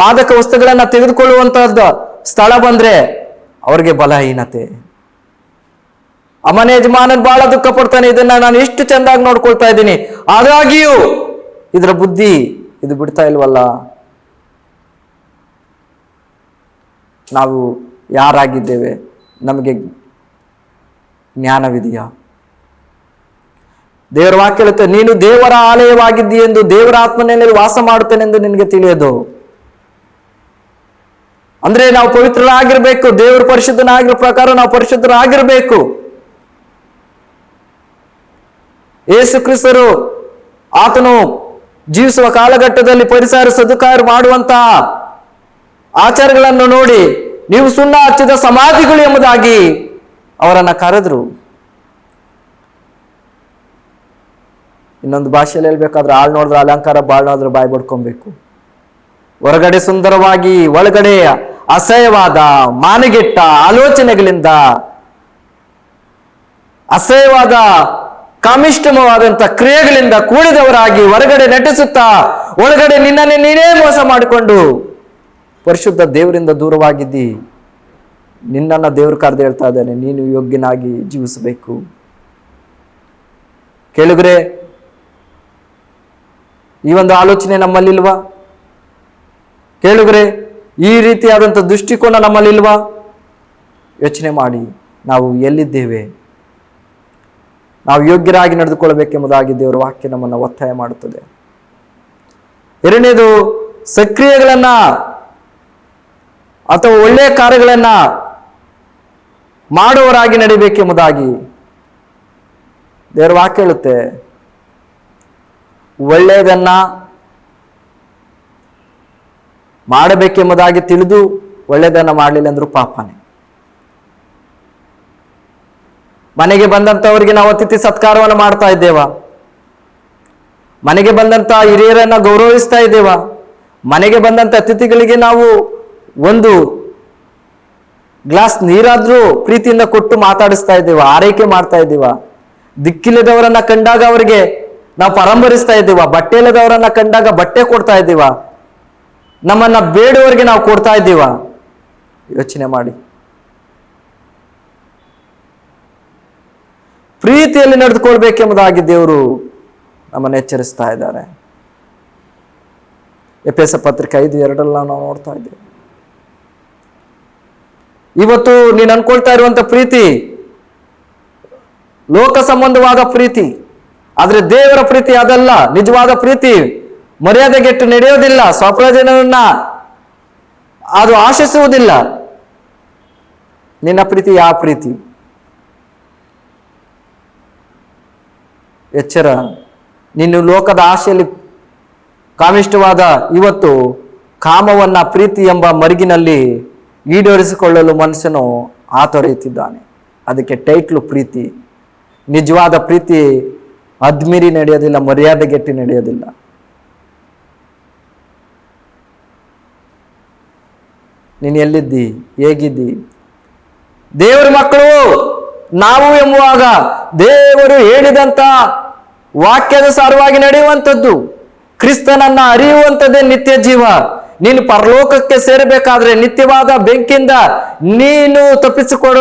ಮಾದಕ ವಸ್ತುಗಳನ್ನ ತೆಗೆದುಕೊಳ್ಳುವಂತಹದ್ದು ಸ್ಥಳ ಬಂದ್ರೆ ಅವ್ರಿಗೆ ಬಲಹೀನತೆ ಅಮಾನ ಯಜಮಾನನ ಯಜಮಾನನ್ ಬಹಳ ದುಃಖ ಪಡ್ತಾನೆ, ಇದನ್ನ ನಾನು ಇಷ್ಟು ಚೆಂದಾಗಿ ನೋಡ್ಕೊಳ್ತಾ ಇದ್ದೀನಿ. ಆದಾಗಿಯೂ, ಇದರ ಬುದ್ಧಿ ಇದು ಬಿಡ್ತಾ ಇಲ್ವಲ್ಲ? ನಾವು ಯಾರಾಗಿದ್ದೇವೆ? ನಮಗೆ ಜ್ಞಾನವಿದೆಯಾ? ದೇವರ ವಾಕ್ಯ ಹೇಳುತ್ತೆ, ನೀನು ದೇವರ ಆಲಯವಾಗಿದ್ದಿ ಎಂದು ದೇವರ ಆತ್ಮನಲ್ಲಿ ವಾಸ ಮಾಡುತ್ತೇನೆಂದು ನಿನಗೆ ತಿಳಿಯೋದು. ಅಂದ್ರೆ ನಾವು ಪವಿತ್ರರಾಗಿರ್ಬೇಕು, ದೇವರು ಪರಿಶುದ್ಧನಾಗಿರೋ ಪ್ರಕಾರ ನಾವು ಪರಿಶುದ್ಧರಾಗಿರ್ಬೇಕು. ಏಸು ಕ್ರಿಸ್ತರು ಆತನು ಜೀವಿಸುವ ಕಾಲಘಟ್ಟದಲ್ಲಿ ಪರಿಸರ ಸದುಕಾರ ಮಾಡುವಂತಹ ಆಚಾರಗಳನ್ನು ನೋಡಿ ನೀವು ಸುಣ್ಣ ಹಚ್ಚಿದ ಸಮಾಧಿಗಳು ಎಂಬುದಾಗಿ ಅವರನ್ನು ಕರೆದ್ರು. ಇನ್ನೊಂದು ಭಾಷೆಯಲ್ಲಿ ಹೇಳ್ಬೇಕಾದ್ರೆ ಆಳ್ ನೋಡಿದ್ರೆ ಅಲಂಕಾರ, ಬಾಳ್ ನೋಡಿದ್ರೆ ಬಾಯಿ ಬಡ್ಕೊಬೇಕು. ಹೊರಗಡೆ ಸುಂದರವಾಗಿ, ಒಳಗಡೆ ಅಸಹ್ಯವಾದ, ಮಾನಗೆಟ್ಟ ಆಲೋಚನೆಗಳಿಂದ ಅಸಹ್ಯವಾದ ಕಾಮಿಷ್ಟಮವಾದಂಥ ಕ್ರಿಯೆಗಳಿಂದ ಕೂಡಿದವರಾಗಿ ಹೊರಗಡೆ ನಟಿಸುತ್ತಾ, ಒಳಗಡೆ ನಿನ್ನನ್ನೇ ನೀನೇ ಮೋಸ ಮಾಡಿಕೊಂಡು ಪರಿಶುದ್ಧ ದೇವರಿಂದ ದೂರವಾಗಿದ್ದಿ, ನಿನ್ನನ್ನ ದೇವ್ರ ಕರೆದು ಹೇಳ್ತಾ ಇದ್ದಾನೆ, ನೀನು ಯೋಗ್ಯನಾಗಿ ಜೀವಿಸಬೇಕು. ಕೇಳಿದ್ರೆ ಈ ಒಂದು ಆಲೋಚನೆ ನಮ್ಮಲ್ಲಿಲ್ವಾ? ಕೇಳಿದ್ರೆ ಈ ರೀತಿಯಾದಂಥ ದೃಷ್ಟಿಕೋನ ನಮ್ಮಲ್ಲಿಲ್ವಾ? ಯೋಚನೆ ಮಾಡಿ, ನಾವು ಎಲ್ಲಿದ್ದೇವೆ? ನಾವು ಯೋಗ್ಯರಾಗಿ ನಡೆದುಕೊಳ್ಳಬೇಕೆಂಬುದಾಗಿ ದೇವರ ವಾಕ್ಯ ನಮ್ಮನ್ನು ಒತ್ತಾಯ ಮಾಡುತ್ತದೆ. ಎರಡನೇದು, ಸಕ್ರಿಯೆಗಳನ್ನ ಅಥವಾ ಒಳ್ಳೆಯ ಕಾರ್ಯಗಳನ್ನ ಮಾಡುವವರಾಗಿ ನಡಿಬೇಕೆಂಬುದಾಗಿ ದೇವರು ವಾಕ್ಯ ಹೇಳುತ್ತೆ. ಒಳ್ಳೆಯದನ್ನ ಮಾಡಬೇಕೆಂಬುದಾಗಿ ತಿಳಿದು ಒಳ್ಳೆಯದನ್ನ ಮಾಡಲಿಲ್ಲ ಅಂದ್ರೂ ಪಾಪನೇ. ಮನೆಗೆ ಬಂದಂಥವರಿಗೆ ನಾವು ಅತಿಥಿ ಸತ್ಕಾರವನ್ನು ಮಾಡ್ತಾ ಇದ್ದೇವ. ಮನೆಗೆ ಬಂದಂಥ ಹಿರಿಯರನ್ನ ಗೌರವಿಸ್ತಾ ಇದ್ದೇವ. ಮನೆಗೆ ಬಂದಂಥ ಅತಿಥಿಗಳಿಗೆ ನಾವು ಒಂದು ಗ್ಲಾಸ್ ನೀರಾದ್ರೂ ಪ್ರೀತಿಯಿಂದ ಕೊಟ್ಟು ಮಾತಾಡಿಸ್ತಾ ಇದ್ದೀವ, ಆರೈಕೆ ಮಾಡ್ತಾ ಇದ್ದೀವ. ದಿಕ್ಕಿಲ್ಲದವರನ್ನ ಕಂಡಾಗ ಅವರಿಗೆ ನಾವು ಪರಂಬರಿಸ್ತಾ ಇದ್ದೀವ, ಬಟ್ಟೆ ಇಲ್ಲದವರನ್ನ ಕಂಡಾಗ ಬಟ್ಟೆ ಕೊಡ್ತಾ ಇದ್ದೀವ. ನಮ್ಮನ್ನ ಬೇಡುವವರಿಗೆ ನಾವು ಕೊಡ್ತಾ ಇದ್ದೀವ. ಯೋಚನೆ ಮಾಡಿ. ಪ್ರೀತಿಯಲ್ಲಿ ನಡೆದುಕೊಳ್ಬೇಕೆಂಬುದಾಗಿ ದೇವರು ನಮ್ಮನ್ನು ಎಚ್ಚರಿಸ್ತಾ ಇದ್ದಾರೆ. ಎಪೆಸ ಪತ್ರಿಕೆ ಐದು ಎರಡಲ್ಲ ನಾವು ನೋಡ್ತಾ ಇದ್ದೇವೆ. ಇವತ್ತು ನೀನು ಅನ್ಕೊಳ್ತಾ ಇರುವಂತ ಪ್ರೀತಿ, ಲೋಕ ಸಂಬಂಧವಾದ ಪ್ರೀತಿ, ಆದರೆ ದೇವರ ಪ್ರೀತಿ ಅದಲ್ಲ, ನಿಜವಾದ ಪ್ರೀತಿ ಮರ್ಯಾದೆಗೆಟ್ಟು ನಡೆಯೋದಿಲ್ಲ ಸ್ವಪ್ರಯೋಜನವನ್ನ ಅದು ಆಶಿಸುವುದಿಲ್ಲ. ನಿನ್ನ ಪ್ರೀತಿ ಯಾವ ಪ್ರೀತಿ? ಎಚ್ಚರ. ನೀನು ಲೋಕದ ಆಶೆಯಲ್ಲಿ ಕಾಮಿಷ್ಟವಾದ ಇವತ್ತು ಕಾಮವನ್ನ ಪ್ರೀತಿ ಎಂಬ ಮರುಗಿನಲ್ಲಿ ಈಡೇರಿಸಿಕೊಳ್ಳಲು ಮನುಷ್ಯನು ಆತೊರೆಯುತ್ತಿದ್ದಾನೆ. ಅದಕ್ಕೆ ಟೈಟ್ಲು ಪ್ರೀತಿ. ನಿಜವಾದ ಪ್ರೀತಿ ಅದ್ಮಿರಿ ನಡೆಯೋದಿಲ್ಲ ಮರ್ಯಾದೆಗೆಟ್ಟಿ ನಡೆಯೋದಿಲ್ಲ. ನೀನು ಎಲ್ಲಿದ್ದಿ? ಹೇಗಿದ್ದಿ? ದೇವರ ಮಕ್ಕಳು, ನಾವು ಎಂಬುವಾಗ ದೇವರು ಹೇಳಿದಂತ ವಾಕ್ಯದ ಸಾರವಾಗಿ ನಡೆಯುವಂಥದ್ದು. ಕ್ರಿಸ್ತನನ್ನ ಅರಿಯುವಂಥದ್ದೇ ನಿತ್ಯ ಜೀವ. ನೀನು ಪರಲೋಕಕ್ಕೆ ಸೇರಬೇಕಾದ್ರೆ, ನಿತ್ಯವಾದ ಬೆಂಕಿಯಿಂದ ನೀನು ತಪ್ಪಿಸಿಕೊಡ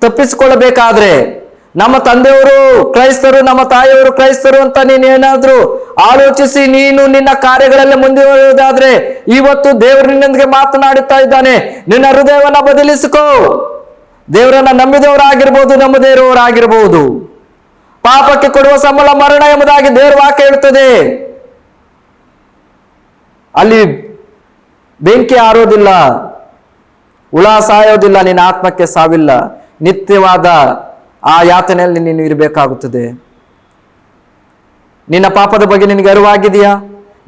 ತಪ್ಪಿಸಿಕೊಳ್ಳಬೇಕಾದ್ರೆ, ನಮ್ಮ ತಂದೆಯವರು ಕ್ರೈಸ್ತರು, ನಮ್ಮ ತಾಯಿಯವರು ಕ್ರೈಸ್ತರು ಅಂತ ನೀನು ಏನಾದ್ರೂ ಆಲೋಚಿಸಿ ನೀನು ನಿನ್ನ ಕಾರ್ಯಗಳಲ್ಲಿ ಮುಂದುವರಿಯುವುದಾದ್ರೆ, ಇವತ್ತು ದೇವರು ನಿನ್ನೊಂದಿಗೆ ಮಾತನಾಡುತ್ತಾ ಇದ್ದಾನೆ. ನಿನ್ನ ಹೃದಯವನ್ನ ಬದಲಿಸಿಕೋ. ದೇವರನ್ನ ನಂಬಿದವರಾಗಿರ್ಬೋದು ನಂಬದೇ ಪಾಪಕ್ಕೆ ಕೊಡುವ ಸಂಬಳ ಮರಣ ಎಂಬುದಾಗಿ ದೇವರು ವಾಕ್ಯ ಹೇಳುತ್ತದೆ. ಅಲ್ಲಿ ಬೆಂಕಿ ಆರೋದಿಲ್ಲ, ಹುಳ ಸಾಯೋದಿಲ್ಲ, ನಿನ್ನ ಆತ್ಮಕ್ಕೆ ಸಾವಿಲ್ಲ. ನಿತ್ಯವಾದ ಆ ಯಾತನೆಯಲ್ಲಿ ನೀನು ಇರಬೇಕಾಗುತ್ತದೆ. ನಿನ್ನ ಪಾಪದ ಬಗ್ಗೆ ನಿನಗೆ ಅರಿವಾಗಿದೆಯಾ?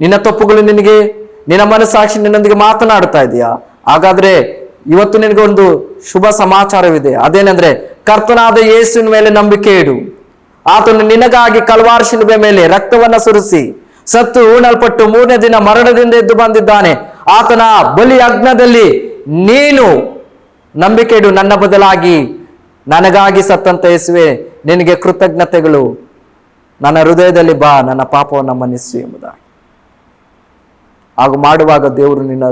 ನಿನ್ನ ತಪ್ಪುಗಳು ನಿನಗೆ, ನಿನ್ನ ಮನಸ್ಸಾಕ್ಷಿ ನಿನ್ನೊಂದಿಗೆ ಮಾತನಾಡ್ತಾ ಇದೆಯಾ? ಹಾಗಾದ್ರೆ ಇವತ್ತು ನಿನಗೆ ಒಂದು ಶುಭ ಸಮಾಚಾರವಿದೆ. ಅದೇನೆಂದ್ರೆ, ಕರ್ತನಾದ ಯೇಸುವಿನ ಮೇಲೆ ನಂಬಿಕೆ ಇಡು. ಆತನು ನಿನಗಾಗಿ ಕಲ್ವಾರ ಶಿಲುಬೆ ಮೇಲೆ ರಕ್ತವನ್ನ ಸುರಿಸಿ, ಸತ್ತು ಊಣಲ್ಪಟ್ಟು ಮೂರನೇ ದಿನ ಮರಣದಿಂದ ಎದ್ದು ಬಂದಿದ್ದಾನೆ. ಆತನ ಬಲಿಯಜ್ಞದಲ್ಲಿ ನೀನು ನಂಬಿಕೆ ಇಡು, ನನ್ನ ಬದಲಾಗಿ ನನಗಾಗಿ ಸತ್ತಂತ ಯೇಸುವೆ, ನಿನಗೆ ಕೃತಜ್ಞತೆಗಳು. ನನ್ನ ಹೃದಯದಲ್ಲಿ ಬಾ, ನನ್ನ ಪಾಪವನ್ನು ಮನ್ನಿಸು ಎಂಬುದಾಗಿ. ಹಾಗೂ ಮಾಡುವಾಗ ದೇವರು ನಿನ್ನ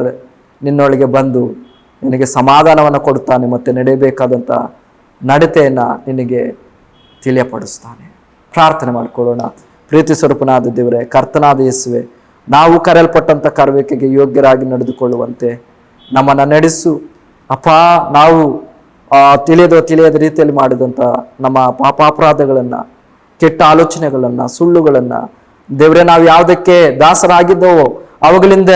ನಿನ್ನೊಳಗೆ ಬಂದು ನಿನಗೆ ಸಮಾಧಾನವನ್ನು ಕೊಡುತ್ತಾನೆ ಮತ್ತು ನಡೆಯಬೇಕಾದಂಥ ನಡತೆಯನ್ನು ನಿನಗೆ ತಿಳಿಯಪಡಿಸ್ತಾನೆ. ಪ್ರಾರ್ಥನೆ ಮಾಡಿಕೊಳ್ಳೋಣ. ಪ್ರೀತಿ ಸ್ವರೂಪನಾದ ದೇವರೇ, ಕರ್ತನಾದ ಯೇಸುವೆ ನಾವು ಕರೆಯಲ್ಪಟ್ಟಂಥ ಕರವೇಕೆಗೆ ಯೋಗ್ಯರಾಗಿ ನಡೆದುಕೊಳ್ಳುವಂತೆ ನಮ್ಮನ್ನು ನಡೆಸು. ಅಪ್ಪ, ನಾವು ತಿಳಿಯದೋ ತಿಳಿಯದ ರೀತಿಯಲ್ಲಿ ಮಾಡಿದಂಥ ನಮ್ಮ ಪಾಪಾಪರಾಧಗಳನ್ನು, ಕೆಟ್ಟ ಆಲೋಚನೆಗಳನ್ನು, ಸುಳ್ಳುಗಳನ್ನು, ದೇವರೇ, ನಾವು ಯಾವುದಕ್ಕೆ ದಾಸರಾಗಿದ್ದವೋ ಅವುಗಳಿಂದ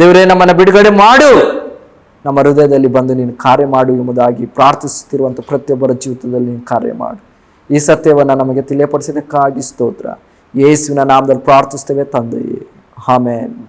ದೇವರೇ, ನಮ್ಮನ್ನು ಬಿಡುಗಡೆ ಮಾಡು. ನಮ್ಮ ಹೃದಯದಲ್ಲಿ ಬಂದು ನೀನು ಕಾರ್ಯ ಮಾಡು ಎಂಬುದಾಗಿ ಪ್ರಾರ್ಥಿಸುತ್ತಿರುವಂಥ ಪ್ರತಿಯೊಬ್ಬರ ಜೀವಿತದಲ್ಲಿ ನೀನು ಕಾರ್ಯ ಮಾಡು. ಈ ಸತ್ಯವನ್ನು ನಮಗೆ ತಿಳಿಯಪಡಿಸಿದ್ದಕ್ಕಾಗಿ ಸ್ತೋತ್ರ. ಯೇಸುವಿನ ನಾಮದಲ್ಲಿ ಪ್ರಾರ್ಥಿಸ್ತೇವೆ ತಂದೆಯೇ. Amen.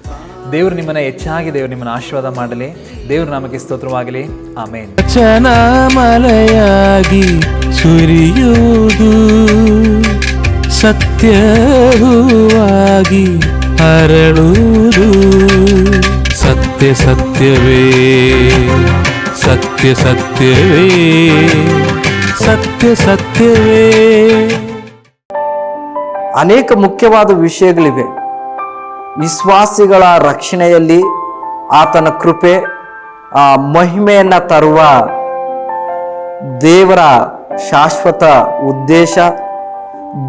ದೇವರು ನಿಮ್ಮನ್ನ ಹೆಚ್ಚಾಗಿ ದೇವರು ನಿಮ್ಮನ್ನು ಆಶೀರ್ವಾದ ಮಾಡಲಿ. ದೇವ್ರ ನಾಮಕ್ಕೆ ಸ್ತೋತ್ರವಾಗಲಿ. ಆಮೇಲೆ ಚನ ಮಲೆಯಾಗಿ ಸುರಿಯುವುದು ಸತ್ಯವಾಗಿ ಹರಳುವುದು ಸತ್ಯ ಸತ್ಯವೇ ಸತ್ಯ ಸತ್ಯವೇ ಸತ್ಯ ಸತ್ಯವೇ. ಅನೇಕ ಮುಖ್ಯವಾದ ವಿಷಯಗಳಿವೆ. ವಿಶ್ವಾಸಿಗಳ ರಕ್ಷಣೆಯಲ್ಲಿ ಆತನ ಕೃಪೆ ಆ ಮಹಿಮೆಯನ್ನು ತರುವ ದೇವರ ಶಾಶ್ವತ ಉದ್ದೇಶ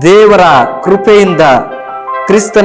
ದೇವರ ಕೃಪೆಯಿಂದ ಕ್ರಿಸ್ತನ